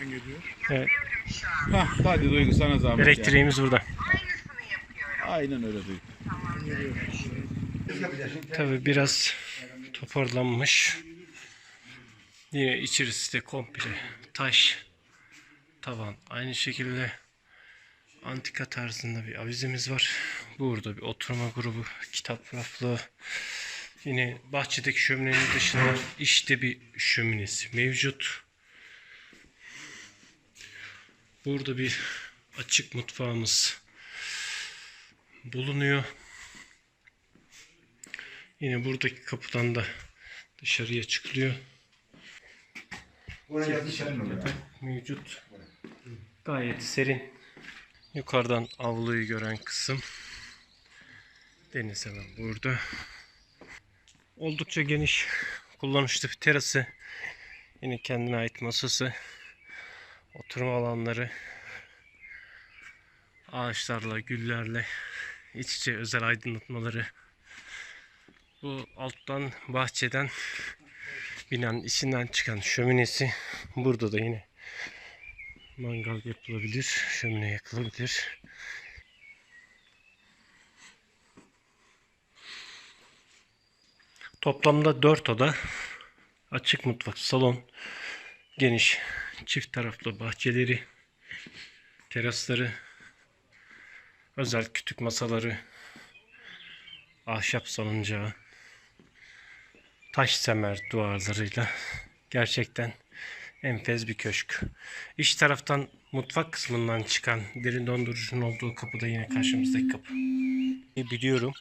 geliyor. Evet. Hah, hadi Duygu sana zahmet. ya. Elektriğimiz burada. Aynen öyle Duygu. Tabi biraz toparlanmış. Yine içerisi de komple taş tavan. Aynı şekilde antika tarzında bir avizemiz var. Burada bir oturma grubu, kitap raflığı. Yine bahçedeki şöminenin dışında işte bir şöminesi mevcut. Burada bir açık mutfağımız bulunuyor. Yine buradaki kapıdan da dışarıya çıkılıyor. Mevcut. Gayet serin. Yukarıdan avluyu gören kısım. Deniz hemen burada. Oldukça geniş kullanışlı bir terası. Yine kendine ait masası. Oturma alanları. Ağaçlarla, güllerle iç içe özel aydınlatmaları. Bu alttan bahçeden binanın içinden çıkan şöminesi. Burada da yine mangal yapılabilir. Şömine yakılabilir. Toplamda 4 oda. Açık mutfak, salon, geniş çift taraflı bahçeleri, terasları, özel kütük masaları, ahşap salıncağı, taş semer duvarlarıyla gerçekten enfes bir köşk. İç taraftan mutfak kısmından çıkan derin dondurucunun olduğu kapı da yine karşımızdaki kapı. Biliyorum.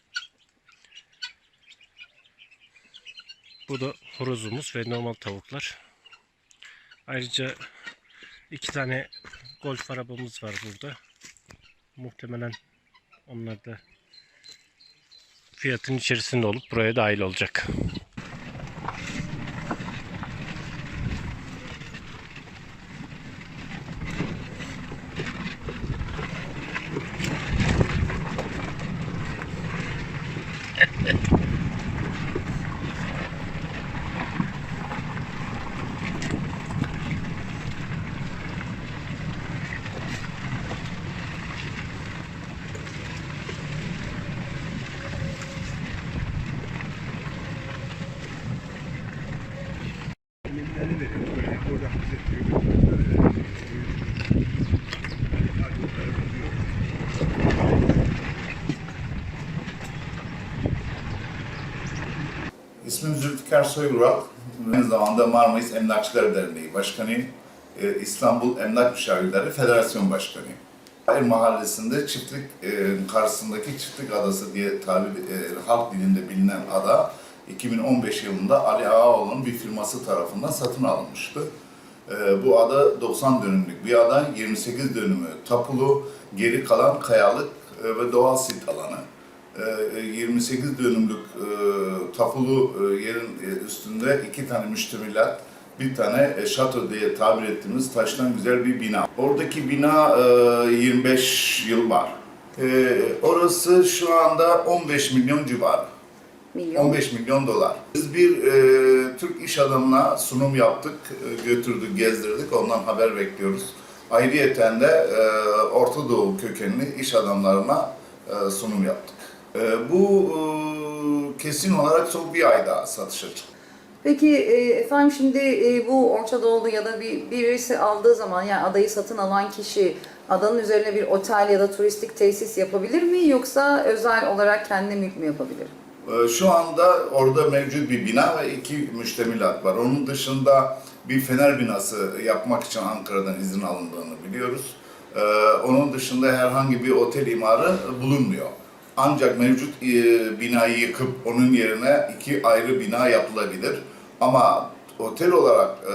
Bu da horozumuz ve normal tavuklar. Ayrıca iki tane golf arabamız var burada. Muhtemelen onlar da fiyatın içerisinde olup buraya dahil olacak. İsmim Zülfikar Soyural. Aynı zamanda Marmaris Emlakçılar Derneği Başkanıyım. Ee, İstanbul Emlak Müşavirleri Federasyon Başkanıyım. Hayır Mahallesi'nde çiftlik e, karşısındaki çiftlik adası diye tabir e, halk dilinde bilinen ada 2015 yılında Ali Ağaoğlu'nun bir firması tarafından satın alınmıştı. E, bu ada 90 dönümlük bir ada, 28 dönümü tapulu, geri kalan kayalık e, ve doğal sit alanı. E, 28 dönümlük e, tapulu e, yerin e, üstünde iki tane müştemilat, bir tane e, şato diye tabir ettiğimiz taştan güzel bir bina. Oradaki bina e, 25 yıl var. E, orası şu anda 15 milyon civarı. Milyon. 15 milyon dolar. Biz bir e, Türk iş adamına sunum yaptık, e, götürdük, gezdirdik. Ondan haber bekliyoruz. Ayrıyeten de e, Orta Doğu kökenli iş adamlarına e, sunum yaptık. E, bu e, kesin olarak son bir ay daha satışa çıktı. Peki e, efendim şimdi e, bu Orta Doğu'da ya da bir birisi aldığı zaman yani adayı satın alan kişi adanın üzerine bir otel ya da turistik tesis yapabilir mi yoksa özel olarak kendi mülk mü yapabilir? Ee, Şu anda orada mevcut bir bina ve iki müştemilat var. Onun dışında bir fener binası yapmak için Ankara'dan izin alındığını biliyoruz. Ee, Onun dışında herhangi bir otel imarı bulunmuyor. Ancak mevcut e, binayı yıkıp onun yerine iki ayrı bina yapılabilir. Ama otel olarak e,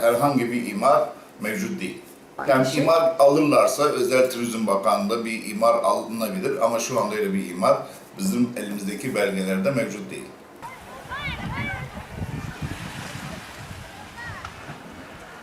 herhangi bir imar mevcut değil. Yani Anlaşıldı. imar alırlarsa Özel Turizm Bakanlığı'nda bir imar alınabilir ama şu anda öyle bir imar bizim elimizdeki belgelerde mevcut değil.